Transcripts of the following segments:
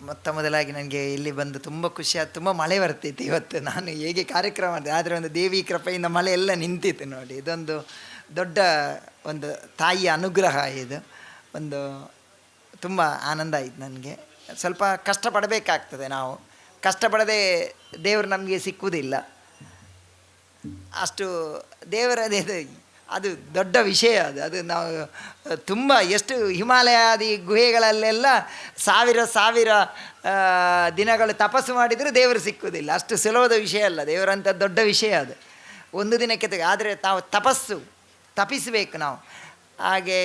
ಮೊತ್ತ ಮೊದಲಾಗಿ ನನಗೆ ಇಲ್ಲಿ ಬಂದು ತುಂಬ ಖುಷಿಯಾದ ತುಂಬ ಮಳೆ ಬರ್ತಿತ್ತು ಇವತ್ತು. ನಾನು ಹೇಗೆ ಕಾರ್ಯಕ್ರಮ ಮಾಡಿದೆ, ಆದರೆ ಒಂದು ದೇವಿ ಕೃಪೆಯಿಂದ ಮಳೆ ಎಲ್ಲ ನಿಂತಿತ್ತು ನೋಡಿ. ಇದೊಂದು ದೊಡ್ಡ ಒಂದು ತಾಯಿಯ ಅನುಗ್ರಹ ಇದು. ಒಂದು ತುಂಬ ಆನಂದ ಆಯಿತು ನನಗೆ. ಸ್ವಲ್ಪ ಕಷ್ಟಪಡಬೇಕಾಗ್ತದೆ ನಾವು. ಕಷ್ಟಪಡದೆ ದೇವರು ನಮಗೆ ಸಿಕ್ಕುವುದಿಲ್ಲ. ಅಷ್ಟು ದೇವರದೇ ಅದು ದೊಡ್ಡ ವಿಷಯ ಅದು. ಅದು ನಾವು ತುಂಬ ಎಷ್ಟು ಹಿಮಾಲಯಾದಿ ಗುಹೆಗಳಲ್ಲೆಲ್ಲ ಸಾವಿರ ಸಾವಿರ ದಿನಗಳು ತಪಸ್ಸು ಮಾಡಿದರೂ ದೇವರು ಸಿಕ್ಕುವುದಿಲ್ಲ. ಅಷ್ಟು ಸುಲಭದ ವಿಷಯ ಅಲ್ಲ. ದೇವರಂಥ ದೊಡ್ಡ ವಿಷಯ ಅದು. ಒಂದು ದಿನಕ್ಕೆ ತೆಗೆ ಆದರೆ ತಾವು ತಪಸ್ಸು ತಪಿಸಬೇಕು ನಾವು. ಹಾಗೆ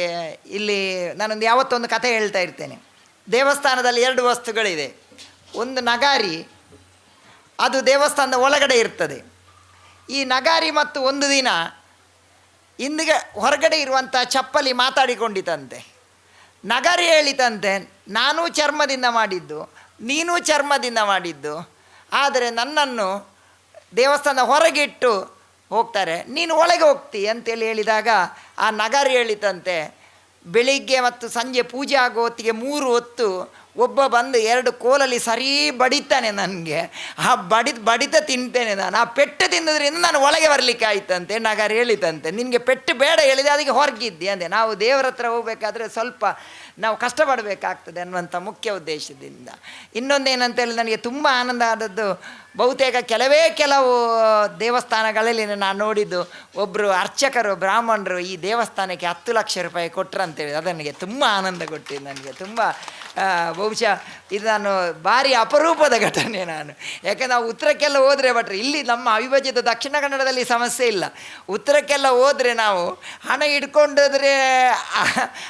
ಇಲ್ಲಿ ನಾನೊಂದು ಯಾವತ್ತೊಂದು ಕಥೆ ಹೇಳ್ತಾ ಇರ್ತೇನೆ. ದೇವಸ್ಥಾನದಲ್ಲಿ ಎರಡು ವಸ್ತುಗಳಿದೆ. ಒಂದು ನಗಾರಿ, ಅದು ದೇವಸ್ಥಾನದ ಒಳಗಡೆ ಇರ್ತದೆ. ಈ ನಗಾರಿ ಮತ್ತು ಒಂದು ದಿನ ಇಂದಿಗೆ ಹೊರಗಡೆ ಇರುವಂಥ ಚಪ್ಪಲಿ ಮಾತಾಡಿಕೊಂಡಿತಂತೆ. ನಗರಿ ಹೇಳಿತಂತೆ, ನಾನೂ ಚರ್ಮದಿಂದ ಮಾಡಿದ್ದು, ನೀನೂ ಚರ್ಮದಿಂದ ಮಾಡಿದ್ದು. ಆದರೆ ನನ್ನನ್ನು ದೇವಸ್ಥಾನ ಹೊರಗಿಟ್ಟು ಹೋಗ್ತಾರೆ. ನೀನು ಒಳಗೆ ಹೋಗ್ತಿ ಅಂತೇಳಿ ಹೇಳಿದಾಗ ಆ ನಗರಿ ಹೇಳಿತಂತೆ. ಬೆಳಿಗ್ಗೆ ಮತ್ತು ಸಂಜೆ ಪೂಜೆ ಆಗೋ ಹೊತ್ತಿಗೆ ಮೂರು ಹೊತ್ತು ಒಬ್ಬ ಬಂದು ಎರಡು ಕೋಲಲ್ಲಿ ಸರಿ ಬಡಿತಾನೆ ನನಗೆ. ಆ ಬಡಿದ, ಬಡಿತ ತಿಂತೇನೆ ನಾನು. ಆ ಪೆಟ್ಟು ತಿನ್ನೋದ್ರಿಂದ ನಾನು ಒಳಗೆ ಬರಲಿಕ್ಕೆ ಆಯ್ತಂತೆ, ನಗರ ಹೇಳಿತಂತೆ. ನಿನಗೆ ಪೆಟ್ಟು ಬೇಡ ಹೇಳಿದೆ, ಅದಕ್ಕೆ ಹೊರಗಿದ್ದೆ ಅಂದೆ. ನಾವು ದೇವರ ಹತ್ರ ಹೋಗಬೇಕಾದ್ರೆ ಸ್ವಲ್ಪ ನಾವು ಕಷ್ಟಪಡಬೇಕಾಗ್ತದೆ ಅನ್ನುವಂಥ ಮುಖ್ಯ ಉದ್ದೇಶದಿಂದ. ಇನ್ನೊಂದೇನಂತ ಹೇಳಿ ನನಗೆ ತುಂಬ ಆನಂದ ಆದದ್ದು, ಬಹುತೇಕ ಕೆಲವೇ ಕೆಲವು ದೇವಸ್ಥಾನಗಳಲ್ಲಿ ನಾನು ನೋಡಿದ್ದು ಒಬ್ಬರು ಅರ್ಚಕರು, ಬ್ರಾಹ್ಮಣರು ಈ ದೇವಸ್ಥಾನಕ್ಕೆ ಹತ್ತು ಲಕ್ಷ ರೂಪಾಯಿ ಕೊಟ್ಟರು ಅಂತೇಳಿ ಅದು ನನಗೆ ತುಂಬ ಆನಂದ ಕೊಟ್ಟಿದ್ದು, ನನಗೆ ತುಂಬ ಬಹುಶಃ ಇದು ನಾನು ಭಾರಿ ಅಪರೂಪದ ಘಟನೆ ನಾನು. ಯಾಕೆಂದರೆ ನಾವು ಉತ್ತರಕ್ಕೆಲ್ಲ ಹೋದರೆ ಭಟ್ರೆ ಇಲ್ಲಿ ನಮ್ಮ ಅವಿಭಜಿತ ದಕ್ಷಿಣ ಕನ್ನಡದಲ್ಲಿ ಸಮಸ್ಯೆ ಇಲ್ಲ. ಉತ್ತರಕ್ಕೆಲ್ಲ ಹೋದರೆ ನಾವು ಹಣ ಇಟ್ಕೊಂಡಿದ್ರೆ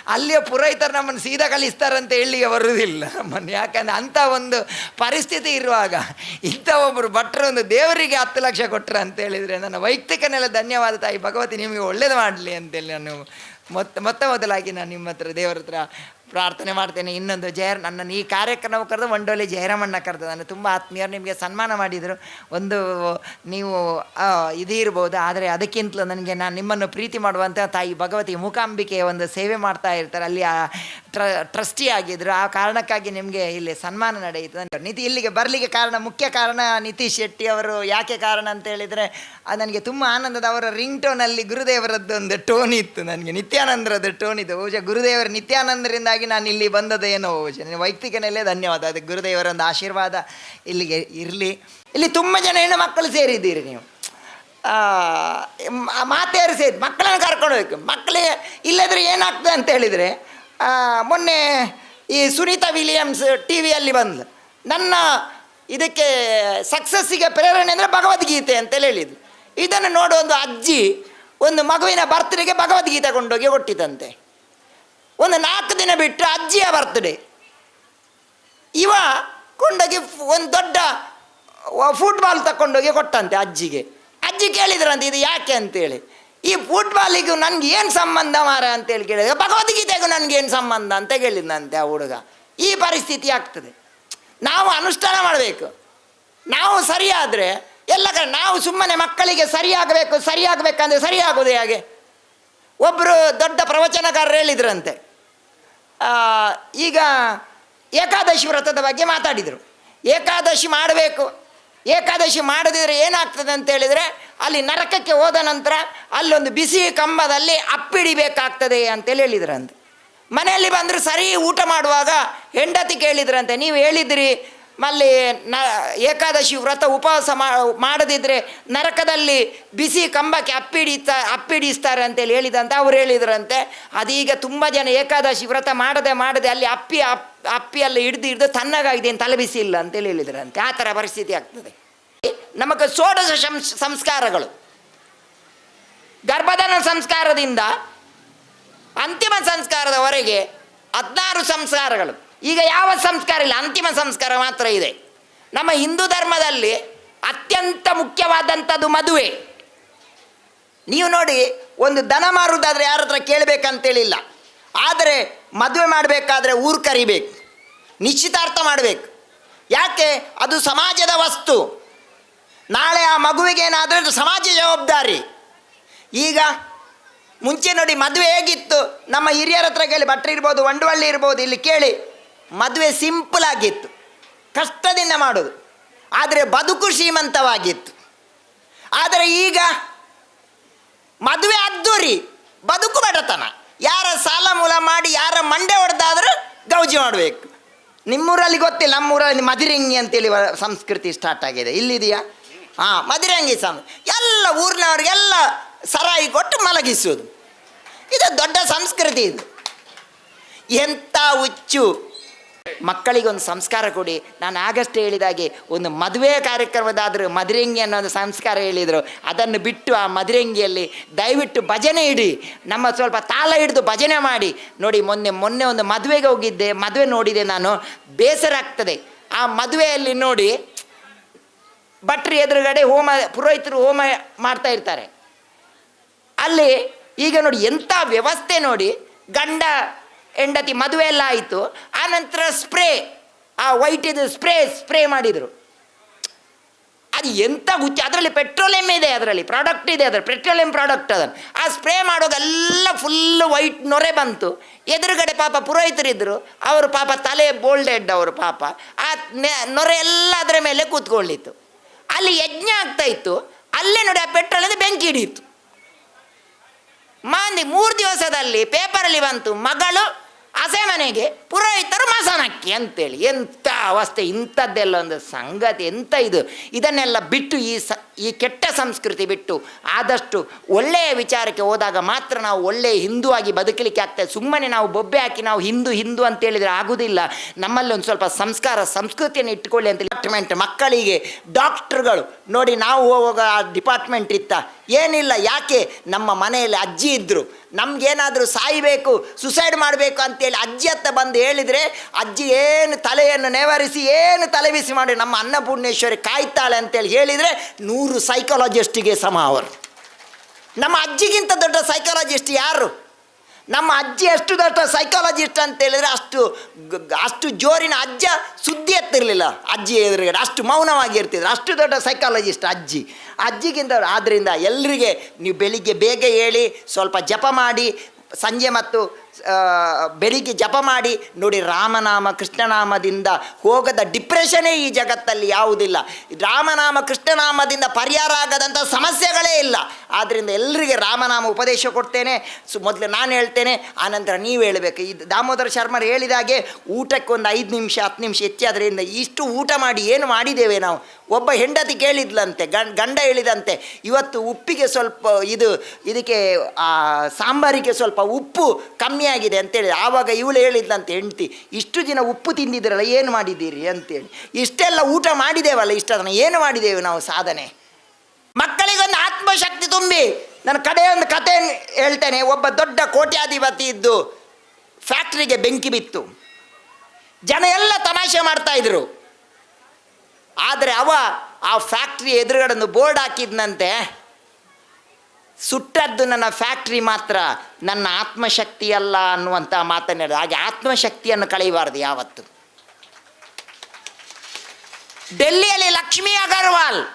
ಅಲ್ಲಿಯ ಪುರೋಹಿತರು ನಮ್ಮನ್ನು ಸೀದಾ ಕಳಿಸ್ತಾರಂತ ಎಲ್ಲಿಗೆ ಬರುವುದಿಲ್ಲ. ನಮ್ಮನ್ನು. ಯಾಕಂದರೆ ಅಂಥ ಒಂದು ಪರಿಸ್ಥಿತಿ ಇರುವಾಗ ಇಂಥ ಒಬ್ಬರು ಭಟ್ರು ಒಂದು ದೇವರಿಗೆ ಹತ್ತು ಲಕ್ಷ ಕೊಟ್ಟರು ಅಂತ ಹೇಳಿದರೆ ನನ್ನ ವೈಯಕ್ತಿಕನೆಲ್ಲ ಧನ್ಯವಾದ ತಾಯಿ ಭಗವತಿ, ನಿಮಗೆ ಒಳ್ಳೇದು ಮಾಡಲಿ ಅಂತೇಳಿ ನಾನು ಮೊತ್ತ ಮೊತ್ತ ಮೊದಲಾಗಿ ನಾನು ನಿಮ್ಮ ಹತ್ರ ದೇವರ ಹತ್ರ ಪ್ರಾರ್ಥನೆ ಮಾಡ್ತೇನೆ. ಇನ್ನೊಂದು ಜಯ ನನ್ನನ್ನು ಈ ಕಾರ್ಯಕ್ರಮ ಕರೆದು ಮಂಡೋಲಿ ಜಯರಾಮಣ್ಣ ಕರೆದು ನಾನು ತುಂಬ ಆತ್ಮೀಯರು ನಿಮಗೆ ಸನ್ಮಾನ ಮಾಡಿದರು. ಒಂದು ನೀವು ಇದು ಇರ್ಬೋದು. ಆದರೆ ಅದಕ್ಕಿಂತಲೂ ನನಗೆ ನಾನು ನಿಮ್ಮನ್ನು ಪ್ರೀತಿ ಮಾಡುವಂಥ ತಾಯಿ ಭಗವತಿ ಮೂಕಾಂಬಿಕೆಯ ಒಂದು ಸೇವೆ ಮಾಡ್ತಾ ಇರ್ತಾರೆ. ಅಲ್ಲಿ ಆ ಟ್ರ, ಟ್ರಸ್ಟಿ ಆಗಿದ್ದರು ಆ ಕಾರಣಕ್ಕಾಗಿ ನಿಮಗೆ ಇಲ್ಲಿ ಸನ್ಮಾನ ನಡೆಯಿತು. ನಿತಿ ಇಲ್ಲಿಗೆ ಬರಲಿಕ್ಕೆ ಕಾರಣ, ಮುಖ್ಯ ಕಾರಣ ನಿತೀಶ್ ಶೆಟ್ಟಿ ಅವರು. ಯಾಕೆ ಕಾರಣ ಅಂತ ಹೇಳಿದರೆ ನನಗೆ ತುಂಬ ಆನಂದದ ಅವರ ರಿಂಗ್ ಟೋನಲ್ಲಿ ಗುರುದೇವರದ್ದು ಒಂದು ಟೋನ್ ಇತ್ತು ನನಗೆ. ನಿತ್ಯಾನಂದರದ್ದು ಟೋನ್ ಬಹುಶಃ ಗುರುದೇವರ ನಿತ್ಯಾನಂದರಿಂದಾಗಿ ನಾನು ಇಲ್ಲಿ ಬಂದದೇನೋ ವಚನ ವೈಯಕ್ತಿಕ ನೆಲೆ ಧನ್ಯವಾದ. ಅದಕ್ಕೆ ಗುರುದೇವರ ಒಂದು ಆಶೀರ್ವಾದ ಇಲ್ಲಿಗೆ ಇರಲಿ. ಇಲ್ಲಿ ತುಂಬ ಜನ ಹೆಣ್ಣು ಮಕ್ಕಳು ಸೇರಿದ್ದೀರಿ ನೀವು. ಮಾತೆಯರು ಸೇರಿ, ಮಕ್ಕಳನ್ನು ಕರ್ಕೊಂಡು ಹೋಗ್ಬೇಕು. ಮಕ್ಕಳೇ ಇಲ್ಲದ್ರೆ ಏನಾಗ್ತದೆ ಅಂತ ಹೇಳಿದರೆ ಮೊನ್ನೆ ಈ ಸುನೀತಾ ವಿಲಿಯಮ್ಸ್ ಟಿ ವಿಯಲ್ಲಿ ಬಂದು ನನ್ನ ಇದಕ್ಕೆ ಸಕ್ಸಸ್ಸಿಗೆ ಪ್ರೇರಣೆ ಅಂದರೆ ಭಗವದ್ಗೀತೆ ಅಂತೇಳಿ ಹೇಳಿದ್ರು ಇದನ್ನು ನೋಡುವ ಒಂದು ಅಜ್ಜಿ ಒಂದು ಮಗುವಿನ ಬರ್ತ್ಡೇಗೆ ಭಗವದ್ಗೀತೆ ಕೊಂಡೋಗಿ ಕೊಟ್ಟಿತಂತೆ ಒಂದು ನಾಲ್ಕು ದಿನ ಬಿಟ್ಟರೆ ಅಜ್ಜಿಯ ಬರ್ತಡೇ ಇವ ಕೊಂಡೋಗಿ ಒಂದು ದೊಡ್ಡ ಫುಟ್ಬಾಲ್ ತಗೊಂಡೋಗಿ ಕೊಟ್ಟಂತೆ ಅಜ್ಜಿಗೆ. ಅಜ್ಜಿ ಕೇಳಿದ್ರಂತೆ, ಇದು ಯಾಕೆ? ಅಂತೇಳಿ. ಈ ಫುಟ್ಬಾಲಿಗೂ ನನಗೆ ಏನು ಸಂಬಂಧ ಮಾರ ಅಂತೇಳಿ ಕೇಳಿದ್ರೆ. ಭಗವದ್ಗೀತೆಗೂ ಏನು ಸಂಬಂಧ ಅಂತ ಕೇಳಿದ್ನಂತೆ ಆ ಹುಡುಗ. ಈ ಪರಿಸ್ಥಿತಿ ಆಗ್ತದೆ. ನಾವು ಅನುಷ್ಠಾನ ಮಾಡಬೇಕು. ನಾವು ಸರಿಯಾದರೆ, ಎಲ್ಲ ಕಡೆ ನಾವು ಸುಮ್ಮನೆ ಮಕ್ಕಳಿಗೆ ಸರಿಯಾಗಬೇಕು, ಸರಿಯಾಗಬೇಕಂದ್ರೆ ಸರಿಯಾಗೋದು ಹೇಗೆ. ಒಬ್ಬರು ದೊಡ್ಡ ಪ್ರವಚನಕಾರರು ಹೇಳಿದ್ರಂತೆ. ಈಗ ಏಕಾದಶಿ ವ್ರತದ ಬಗ್ಗೆ ಮಾತಾಡಿದರು. ಏಕಾದಶಿ ಮಾಡಬೇಕು. ಏಕಾದಶಿ ಮಾಡದಿದ್ರೆ ಏನಾಗ್ತದೆ ಅಂತ ಹೇಳಿದರೆ, ಅಲ್ಲಿ ನರಕಕ್ಕೆ ಹೋದ ನಂತರ ಅಲ್ಲೊಂದು ಬಿಸಿ ಕಂಬದಲ್ಲಿ ಅಪ್ಪಿಡಿಬೇಕಾಗ್ತದೆ ಅಂತೇಳಿ ಹೇಳಿದ್ರಂತೆ. ಮನೆಯಲ್ಲಿ ಬಂದರು ಸರಿ ಊಟ ಮಾಡುವಾಗ ಹೆಂಡತಿ ಕೇಳಿದ್ರಂತೆ, ನೀವು ಹೇಳಿದ್ರಿ ಮಲ್ಲಿ ನ ಏಕಾದಶಿ ವ್ರತ ಉಪವಾಸ ಮಾಡದಿದ್ದರೆ ನರಕದಲ್ಲಿ ಬಿಸಿ ಕಂಬಕ್ಕೆ ಅಪ್ಪಿಡಿತಾ ಅಪ್ಪಿಡಿಸ್ತಾರೆ ಅಂತೇಳಿ ಹೇಳಿದಂತೆ ಅವ್ರು ಹೇಳಿದ್ರಂತೆ. ಅದೀಗ ತುಂಬ ಜನ ಏಕಾದಶಿ ವ್ರತ ಮಾಡದೆ ಮಾಡದೆ ಅಲ್ಲಿ ಅಪ್ಪಿ ಅಪ್ ಅಪ್ಪಿ ಎಲ್ಲ ಹಿಡ್ದು ಹಿಡ್ದು ತನ್ನಗಾಗಿದೆ ಏನು ತಲೆ ಬಿಸಿ ಇಲ್ಲ ಅಂತೇಳಿ ಹೇಳಿದ್ರಂತೆ. ಆ ಥರ ಪರಿಸ್ಥಿತಿ ಆಗ್ತದೆ. ನಮಗೆ ಷೋಡಶ ಸಂಸ್ಕಾರಗಳು. ಗರ್ಭಧನ ಸಂಸ್ಕಾರದಿಂದ ಅಂತಿಮ ಸಂಸ್ಕಾರದವರೆಗೆ ಹದಿನಾರು ಸಂಸ್ಕಾರಗಳು. ಈಗ ಯಾವ ಸಂಸ್ಕಾರ ಇಲ್ಲ? ಅಂತಿಮ ಸಂಸ್ಕಾರ ಮಾತ್ರ ಇದೆ. ನಮ್ಮ ಹಿಂದೂ ಧರ್ಮದಲ್ಲಿ ಅತ್ಯಂತ ಮುಖ್ಯವಾದಂಥದ್ದು ಮದುವೆ. ನೀವು ನೋಡಿ, ಒಂದು ದನ ಮಾರುವುದಾದರೆ ಯಾರ ಹತ್ರ ಕೇಳಬೇಕಂತೇಳಿಲ್ಲ. ಆದರೆ ಮದುವೆ ಮಾಡಬೇಕಾದ್ರೆ ಊರು ಕರಿಬೇಕು. ನಿಶ್ಚಿತಾರ್ಥ ಮಾಡಬೇಕು. ಯಾಕೆ? ಅದು ಸಮಾಜದ ವಸ್ತು. ನಾಳೆ ಆ ಮಗುವಿಗೆ ಏನಾದರೂ ಸಮಾಜ ಜವಾಬ್ದಾರಿ. ಈಗ ಮುಂಚೆ ನೋಡಿ ಮದುವೆ ಹೇಗಿತ್ತು? ನಮ್ಮ ಹಿರಿಯರ ಹತ್ರ ಕೇಳಿ, ಭಟ್ರು ಇರ್ಬೋದು ಒಂಡವಳ್ಳಿ ಇರ್ಬೋದು, ಇಲ್ಲಿ ಕೇಳಿ. ಮದುವೆ ಸಿಂಪಲ್ ಆಗಿತ್ತು. ಕಷ್ಟದಿಂದ ಮಾಡೋದು. ಆದರೆ ಬದುಕು ಶ್ರೀಮಂತವಾಗಿತ್ತು. ಆದರೆ ಈಗ ಮದುವೆ ಅದ್ದೂರಿ ಬದುಕು ಬಡತನ. ಯಾರ ಸಾಲ ಮೂಲ ಮಾಡಿ, ಯಾರ ಮಂಡೆ ಹೊಡೆದಾದರೂ ಗೌಜಿ ಮಾಡಬೇಕು. ನಿಮ್ಮೂರಲ್ಲಿ ಗೊತ್ತಿಲ್ಲ, ನಮ್ಮೂರಲ್ಲಿ ಮದಿರಂಗಿ ಅಂತೇಳಿ ಸಂಸ್ಕೃತಿ ಸ್ಟಾರ್ಟ್ ಆಗಿದೆ. ಇಲ್ಲಿದೆಯಾ? ಹಾಂ, ಮದಿರಂಗಿ ಸಂ ಎಲ್ಲ ಊರಿನವ್ರಿಗೆಲ್ಲ ಸರಾಯಿ ಕೊಟ್ಟು ಮಲಗಿಸೋದು ಇದು ದೊಡ್ಡ ಸಂಸ್ಕೃತಿ ಇದು. ಎಂಥ ಹುಚ್ಚು. ಮಕ್ಕಳಿಗೆ ಒಂದು ಸಂಸ್ಕಾರ ಕೊಡಿ. ನಾನು ಆಗಸ್ಟ್ ಹೇಳಿದಾಗೆ ಒಂದು ಮದುವೆ ಕಾರ್ಯಕ್ರಮದಾದರೂ ಮದುರಂಗಿ ಅನ್ನೋ ಒಂದು ಸಂಸ್ಕಾರ ಹೇಳಿದರು. ಅದನ್ನು ಬಿಟ್ಟು ಆ ಮದುರಂಗಿಯಲ್ಲಿ ದಯವಿಟ್ಟು ಭಜನೆ ಇಡಿ. ನಮ್ಮ ಸ್ವಲ್ಪ ತಾಳ ಹಿಡಿದು ಭಜನೆ ಮಾಡಿ. ನೋಡಿ, ಮೊನ್ನೆ ಮೊನ್ನೆ ಒಂದು ಮದುವೆಗೆ ಹೋಗಿದ್ದೆ. ಮದುವೆ ನೋಡಿದೆ ನಾನು. ಬೇಸರ ಆಗ್ತದೆ. ಆ ಮದುವೆಯಲ್ಲಿ ನೋಡಿ ಭಟ್ರು ಎದುರುಗಡೆ ಹೋಮ, ಪುರೋಹಿತರು ಹೋಮ ಮಾಡ್ತಾ ಇರ್ತಾರೆ. ಅಲ್ಲಿ ಈಗ ನೋಡಿ ಎಂಥ ವ್ಯವಸ್ಥೆ ನೋಡಿ ಗಂಡ ಹೆಂಡತಿ ಮದುವೆ ಎಲ್ಲ ಆಯಿತು. ಆನಂತರ ಸ್ಪ್ರೇ, ಆ ವೈಟ್ ಇದು ಸ್ಪ್ರೇ ಸ್ಪ್ರೇ ಮಾಡಿದರು. ಅದು ಎಂಥ ಹುಚ್ಚ, ಅದರಲ್ಲಿ ಪೆಟ್ರೋಲಿಯಂ ಇದೆ ಅದರಲ್ಲಿ ಪ್ರಾಡಕ್ಟ್ ಇದೆ ಅದರ ಪೆಟ್ರೋಲಿಯಂ ಪ್ರಾಡಕ್ಟ್ ಅದನ್ನು ಆ ಸ್ಪ್ರೇ ಮಾಡೋದೆಲ್ಲ ಫುಲ್ ವೈಟ್ ನೊರೆ ಬಂತು. ಎದುರುಗಡೆ ಪಾಪ ಪುರೋಹಿತರಿದ್ದರು ಅವರು ಪಾಪ ತಲೆ ಬೋಲ್ಡೆಡ್ ಅವರು ಪಾಪ. ಆ ನೊರೆ ಎಲ್ಲ ಅದರ ಮೇಲೆ ಕೂತ್ಕೊಳ್ಳಿತ್ತು. ಅಲ್ಲಿ ಯಜ್ಞ ಆಗ್ತಾ ಇತ್ತು. ಅಲ್ಲೇ ನೋಡಿ ಆ ಪೆಟ್ರೋಲಿಂದ ಬೆಂಕಿ ಹಿಡಿಯಿತು. ಮಾಂದಿ ಮೂರು ದಿವಸದಲ್ಲಿ ಪೇಪರಲ್ಲಿ ಬಂತು, ಮಗಳು ಅಸೆ ಮನೆಗೆ ಪುರೋಹಿತರು ಮಸನಕ್ಕಿ ಅಂತೇಳಿ. ಎಂಥ ಅವಸ್ಥೆ, ಇಂಥದ್ದೆಲ್ಲ ಒಂದು ಸಂಗತಿ ಎಂಥ ಇದು? ಇದನ್ನೆಲ್ಲ ಬಿಟ್ಟು ಈ ಸ ಈ ಕೆಟ್ಟ ಸಂಸ್ಕೃತಿ ಬಿಟ್ಟು ಆದಷ್ಟು ಒಳ್ಳೆಯ ವಿಚಾರಕ್ಕೆ ಹೋದಾಗ ಮಾತ್ರ ನಾವು ಒಳ್ಳೆಯ ಹಿಂದೂ ಆಗಿ ಬದುಕಲಿಕ್ಕೆ ಆಗ್ತದೆ. ಸುಮ್ಮನೆ ನಾವು ಬೊಬ್ಬೆ ಹಾಕಿ ನಾವು ಹಿಂದೂ ಹಿಂದೂ ಅಂತ ಹೇಳಿದರೆ ಆಗುವುದಿಲ್ಲ ನಮ್ಮಲ್ಲಿ ಒಂದು ಸ್ವಲ್ಪ ಸಂಸ್ಕಾರ, ಸಂಸ್ಕೃತಿಯನ್ನು ಇಟ್ಕೊಳ್ಳಿ ಅಂತ ಡಿಪಾರ್ಟ್ಮೆಂಟ್ ಮಕ್ಕಳಿಗೆ ಡಾಕ್ಟ್ರುಗಳು ನೋಡಿ, ನಾವು ಹೋಗುವಾಗ ಆ ಡಿಪಾರ್ಟ್ಮೆಂಟ್ ಇತ್ತ. ಏನಿಲ್ಲ, ಯಾಕೆ? ನಮ್ಮ ಮನೆಯಲ್ಲಿ ಅಜ್ಜಿ ಇದ್ದರು ನಮಗೇನಾದರೂ ಸಾಯಬೇಕು ಸುಸೈಡ್ ಮಾಡಬೇಕು ಅಂತೇಳಿ ಅಜ್ಜಿ ಹತ್ತ ಬಂದು ಹೇಳಿದರೆ, ಅಜ್ಜಿ ಏನು ತಲೆಯನ್ನು ನೆವರಿಸಿ, ಏನು ತಲೆಬಿಸಿ ಮಾಡಿ ನಮ್ಮ ಅನ್ನಪೂರ್ಣೇಶ್ವರಿ ಕಾಯ್ತಾಳೆ ಅಂತೇಳಿ ಹೇಳಿದರೆ ನೂರು ಸೈಕಾಲಜಿಸ್ಟಿಗೆ ಸಮ ಅವರು. ನಮ್ಮ ಅಜ್ಜಿಗಿಂತ ದೊಡ್ಡ ಸೈಕಾಲಜಿಸ್ಟ್ ಯಾರು? ನಮ್ಮ ಅಜ್ಜಿ ಎಷ್ಟು ದೊಡ್ಡ ಸೈಕಾಲಜಿಸ್ಟ್ ಅಂತ ಹೇಳಿದ್ರೆ ಅಷ್ಟು ಅಷ್ಟು ಜೋರಿನ ಅಜ್ಜ ಸುದ್ದಿ ಎತ್ತಿರಲಿಲ್ಲ ಅಜ್ಜಿ ಎದುರುಗಡೆ. ಅಷ್ಟು ಮೌನವಾಗಿ ಇರ್ತಿದ್ರು. ಅಷ್ಟು ದೊಡ್ಡ ಸೈಕಾಲಜಿಸ್ಟ್ ಅಜ್ಜಿ. ಅಜ್ಜಿಗಿಂತ ಆದ್ದರಿಂದ ಎಲ್ಲರಿಗೆ ನೀವು ಬೆಳಿಗ್ಗೆ ಬೇಗ ಹೇಳಿ ಸ್ವಲ್ಪ ಜಪ ಮಾಡಿ, ಸಂಜೆ ಮತ್ತು ಬೆಳಿಗ್ಗೆ ಜಪ ಮಾಡಿ, ನೋಡಿ ರಾಮನಾಮ ಕೃಷ್ಣನಾಮದಿಂದ ಹೋಗದ ಡಿಪ್ರೆಷನೇ ಈ ಜಗತ್ತಲ್ಲಿ ಯಾವುದಿಲ್ಲ. ರಾಮನಾಮ ಕೃಷ್ಣನಾಮದಿಂದ ಪರಿಹಾರ ಆಗದಂಥ ಸಮಸ್ಯೆಗಳೇ ಇಲ್ಲ. ಆದ್ದರಿಂದ ಎಲ್ಲರಿಗೆ ರಾಮನಾಮ ಉಪದೇಶ ಕೊಡ್ತೇನೆ. ಸು, ಮೊದಲು ನಾನು ಹೇಳ್ತೇನೆ ಆನಂತರ ನೀವು ಹೇಳಬೇಕು. ಇದು ದಾಮೋದರ ಶರ್ಮರು ಹೇಳಿದಾಗೆ ಊಟಕ್ಕೆ ಒಂದು ಐದು ನಿಮಿಷ, ಹತ್ತು ನಿಮಿಷ ಹೆಚ್ಚಾದ್ರಿಂದ ಇಷ್ಟು ಊಟ ಮಾಡಿ ಏನು ಮಾಡಿದ್ದೇವೆ ನಾವು? ಒಬ್ಬ ಹೆಂಡತಿ ಕೇಳಿದ್ಲಂತೆ, ಗಂಡ ಗಂಡ ಹೇಳಿದಂತೆ, ಇವತ್ತು ಉಪ್ಪಿಗೆ ಸ್ವಲ್ಪ ಇದು, ಇದಕ್ಕೆ ಸಾಂಬಾರಿಗೆ ಸ್ವಲ್ಪ ಉಪ್ಪು ಕಮ್ಮಿ ಆಗಿದೆ ಅಂತೇಳಿ ಆವಾಗ ಇವಳು ಹೇಳಿದ್ಲಂತೆ, ಹೆಂಡ್ತಿ, ಇಷ್ಟು ದಿನ ಉಪ್ಪು ತಿಂದಿದ್ರಲ್ಲ ಏನು ಮಾಡಿದ್ದೀರಿ? ಅಂತೇಳಿ. ಇಷ್ಟೆಲ್ಲ ಊಟ ಮಾಡಿದ್ದೇವಲ್ಲ ಇಷ್ಟದನ್ನ ಏನು ಮಾಡಿದ್ದೇವೆ ನಾವು ಸಾಧನೆ? ಮಕ್ಕಳಿಗೊಂದು ಆತ್ಮಶಕ್ತಿ ತುಂಬಿ ನನ್ನ ಕಡೆ ಒಂದು ಕತೆ ಹೇಳ್ತೇನೆ. ಒಬ್ಬ ದೊಡ್ಡ ಕೋಟ್ಯಾಧಿಪತಿ ಇದ್ದು, ಫ್ಯಾಕ್ಟ್ರಿಗೆ ಬೆಂಕಿ ಬಿತ್ತು. ಜನ ಎಲ್ಲ ತಮಾಷೆ ಮಾಡ್ತಾ ಇದ್ರು. ಆದರೆ ಅವ ಆ ಫ್ಯಾಕ್ಟ್ರಿ ಎದುರುಗಡೆ ಬೋರ್ಡ್ ಹಾಕಿದ್ನಂತೆ. ಸುಟ್ಟದ್ದು ನನ್ನ ಫ್ಯಾಕ್ಟ್ರಿ ಮಾತ್ರ, ನನ್ನ ಆತ್ಮಶಕ್ತಿ ಅಲ್ಲ ಅನ್ನುವಂಥ ಮಾತನ್ನ ಹಾಗೆ ಆತ್ಮಶಕ್ತಿಯನ್ನು ಕಳೆಯಬಾರದು ಯಾವತ್ತು. ಡೆಲ್ಲಿಯಲ್ಲಿ ಲಕ್ಷ್ಮಿ ಅಗರ್ವಾಲ್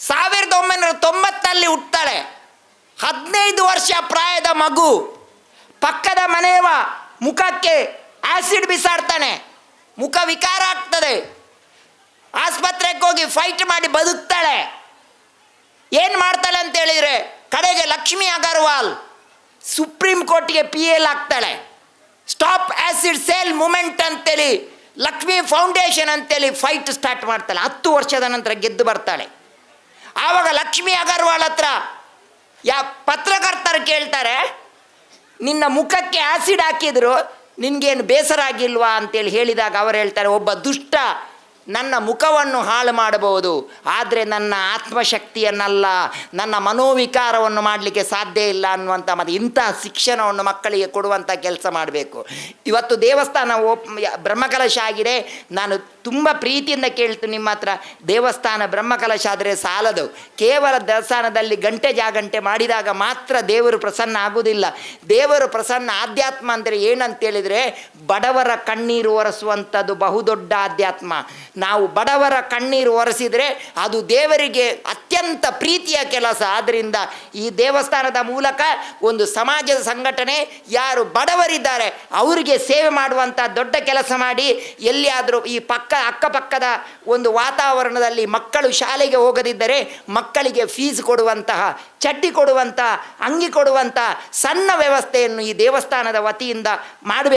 ಸಾವಿರದ ಒಂಬೈನೂರ ತೊಂಬತ್ತಲ್ಲಿ ಹುಟ್ತಾಳೆ. ಹದಿನೈದು ವರ್ಷ ಪ್ರಾಯದ ಮಗು, ಪಕ್ಕದ ಮನೆಯವ ಮುಖಕ್ಕೆ ಆಸಿಡ್ ಬಿಸಾಡ್ತಾನೆ. ಮುಖ ವಿಕಾರ ಆಗ್ತದೆ. ಆಸ್ಪತ್ರೆಗೆ ಹೋಗಿ ಫೈಟ್ ಮಾಡಿ ಬದುಕ್ತಾಳೆ. ಏನು ಮಾಡ್ತಾಳೆ ಅಂತ ಹೇಳಿದರೆ, ಕಡೆಗೆ ಲಕ್ಷ್ಮಿ ಅಗರ್ವಾಲ್ ಸುಪ್ರೀಂ ಕೋರ್ಟ್ಗೆ ಪಿ ಎಲ್ ಆಗ್ತಾಳೆ ಸ್ಟಾಪ್ ಆಸಿಡ್ ಸೇಲ್ ಮೂಮೆಂಟ್ ಅಂತೇಳಿ, ಲಕ್ಷ್ಮಿ ಫೌಂಡೇಶನ್ ಅಂತೇಳಿ ಫೈಟ್ ಸ್ಟಾರ್ಟ್ ಮಾಡ್ತಾಳೆ. ಹತ್ತು ವರ್ಷದ ನಂತರ ಗೆದ್ದು ಬರ್ತಾಳೆ. ಆವಾಗ ಲಕ್ಷ್ಮಿ ಅಗರ್ವಾಲ್ ಹತ್ರ ಯಾ ಪತ್ರಕರ್ತರು ಕೇಳ್ತಾರೆ, ನಿನ್ನ ಮುಖಕ್ಕೆ ಆಸಿಡ್ ಹಾಕಿದ್ರು, ನಿನಗೇನು ಬೇಸರ ಆಗಿಲ್ವಾ ಅಂತೇಳಿ ಹೇಳಿದಾಗ ಅವರು ಹೇಳ್ತಾರೆ, ಒಬ್ಬ ದುಷ್ಟ ನನ್ನ ಮುಖವನ್ನು ಹಾಳು ಮಾಡಬಹುದು, ಆದರೆ ನನ್ನ ಆತ್ಮಶಕ್ತಿಯನ್ನಲ್ಲ, ನನ್ನ ಮನೋವಿಕಾರವನ್ನು ಮಾಡಲಿಕ್ಕೆ ಸಾಧ್ಯ ಇಲ್ಲ ಅನ್ನುವಂಥ ಮತ್ತು ಇಂತಹ ಶಿಕ್ಷಣವನ್ನು ಮಕ್ಕಳಿಗೆ ಕೊಡುವಂಥ ಕೆಲಸ ಮಾಡಬೇಕು. ಇವತ್ತು ದೇವಸ್ಥಾನ ಓಪ್ ಬ್ರಹ್ಮಕಲಶ ಆಗಿದೆ. ನಾನು ತುಂಬ ಪ್ರೀತಿಯಿಂದ ಕೇಳ್ತು ನಿಮ್ಮ ಹತ್ರ, ದೇವಸ್ಥಾನ ಬ್ರಹ್ಮಕಲಶ ಆದರೆ ಸಾಲದು. ಕೇವಲ ದೇವಸ್ಥಾನದಲ್ಲಿ ಗಂಟೆ ಜಾಗಂಟೆ ಮಾಡಿದಾಗ ಮಾತ್ರ ದೇವರು ಪ್ರಸನ್ನ ಆಗುವುದಿಲ್ಲ. ದೇವರು ಪ್ರಸನ್ನ ಆಧ್ಯಾತ್ಮ ಅಂದರೆ ಏನಂತೇಳಿದರೆ ಬಡವರ ಕಣ್ಣೀರು ಒರೆಸುವಂಥದ್ದು ಬಹುದೊಡ್ಡ ಆಧ್ಯಾತ್ಮ. ನಾವು ಬಡವರ ಕಣ್ಣೀರು ಒರೆಸಿದರೆ ಅದು ದೇವರಿಗೆ ಅತ್ಯಂತ ಪ್ರೀತಿಯ ಕೆಲಸ. ಆದ್ದರಿಂದ ಈ ದೇವಸ್ಥಾನದ ಮೂಲಕ ಒಂದು ಸಮಾಜದ ಸಂಘಟನೆ ಯಾರು ಬಡವರಿದ್ದಾರೆ ಅವರಿಗೆ ಸೇವೆ ಮಾಡುವಂಥ ದೊಡ್ಡ ಕೆಲಸ ಮಾಡಿ ಎಲ್ಲಿಯಾದರೂ ಈ ಪಕ್ಕ ಅಕ್ಕಪಕ್ಕದ ಒಂದು ವಾತಾವರಣದಲ್ಲಿ ಮಕ್ಕಳು ಶಾಲೆಗೆ ಹೋಗದಿದ್ದರೆ ಮಕ್ಕಳಿಗೆ ಫೀಸ್ ಕೊಡುವಂತಹ, ಚಡ್ಡಿ ಕೊಡುವಂಥ ಅಂಗಿ ಕೊಡುವಂಥ ಸಣ್ಣ ವ್ಯವಸ್ಥೆಯನ್ನು ಈ ದೇವಸ್ಥಾನದ ವತಿಯಿಂದ ಮಾಡಬೇಕು.